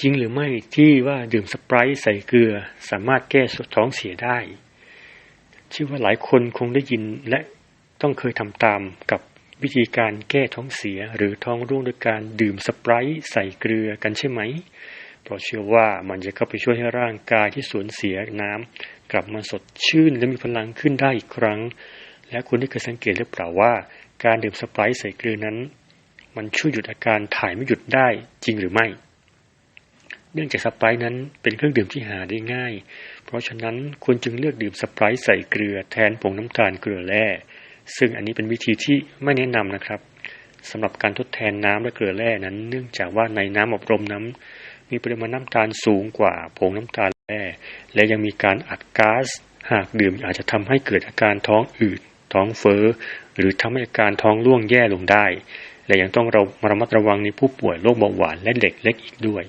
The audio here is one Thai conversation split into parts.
จริงหรือไม่ที่ว่าดื่มสไปร์ใส่เกลือ สามารถแก้ท้องเสียได้เชื่อว่าหลายคนคงได้ยินและต้องเคยทำตามกับวิธีการแก้ท้องเสียหรือท้องร่วงโดยการดื่มสไปร์ใส่เกลือกันใช่ไหม เพราะเชื่อว่ามันจะเข้าไปช่วยให้ร่างกายที่สูญเสียน้ำกลับมาสดชื่นและมีพลังขึ้นได้อีกครั้ง และคุณได้เคยสังเกตหรือเปล่าว่า การดื่มสไปร์ใส่เกลือนั้น มันช่วยหยุดอาการถ่ายไม่หยุดได้จริงหรือไม่ นื่องจากสไปร์นั้นเป็นเครื่องดื่มที่หาได้ง่าย เพราะฉะนั้นคุณจึงเลือกดื่มสไปร์ใส่เกลือแทนผงน้ำตาลเกลือแร่ ซึ่งอันนี้เป็นวิธีที่ไม่แนะนำนะครับสำหรับการทดแทนน้ำและเกลือแร่นั้น เนื่องจากว่าในน้ำอบรมน้ำมีปริมาณน้ำตาลสูงกว่าผงน้ำตาลแร่ และยังมีการอัดก๊าซหากดื่มอาจจะทำให้เกิดอาการท้องอืดท้องเฟ้อหรือทำให้อาการท้องร่วงแย่ลงได้ และยังต้องเราระมัดระวังในผู้ป่วยโรคเบาหวานและเด็กเล็กอีกด้วย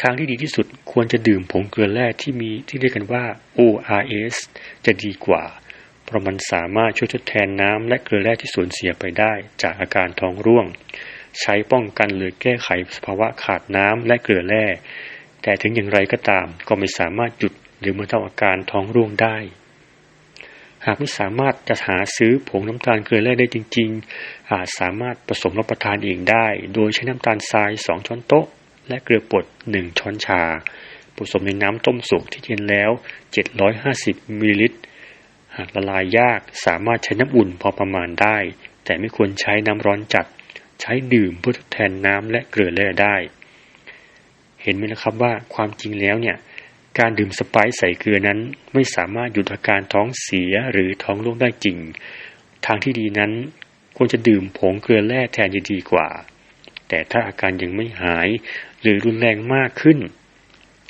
ทางที่ดีที่สุดควรจะดื่มผงเกลือแร่ที่มีที่เรียกกันว่า ORS จะดีกว่า เพราะมันสามารถช่วยทดแทนน้ำและเกลือแร่ที่สูญเสียไปได้จากอาการท้องร่วง ใช้ป้องกันหรือแก้ไขสภาวะขาดน้ำและเกลือแร่ แต่ถึงอย่างไรก็ตามก็ไม่สามารถหยุดหรือบรรเทาอาการท้องร่วงได้หากไม่สามารถจะหาซื้อผงน้ำตาลเกลือแร่ได้จริง ๆ อาจสามารถผสมรับประทานเองได้ โดยใช้น้ำตาลทราย 2 ช้อนโต๊ะ และเกลือป่น1 ช้อนชา ผสมในน้ำต้มสุกที่เย็นแล้ว 750มิลลิลิตร หากละลายยากสามารถใช้น้ำอุ่นพอประมาณได้ แต่ไม่ควรใช้น้ำร้อนจัด ใช้ดื่มเพื่อทดแทนน้ำและเกลือแร่ได้ เห็นไหมนะครับว่าความจริงแล้วเนี่ยการดื่มสไปซ์ใส่เกลือนั้นไม่สามารถหยุดอาการท้องเสียหรือท้องร่วงได้จริง ทางที่ดีนั้นควรจะดื่มผงเกลือแร่แทนจะดีกว่า แต่ถ้าอาการยังไม่หาย หรือรุนแรงมากขึ้น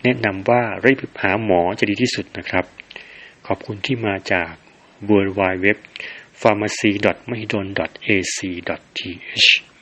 แนะนำว่ารีบหาหมอจะดีที่สุดนะครับ ขอบคุณที่มาจาก w w w pharmacy.mahidol.ac.th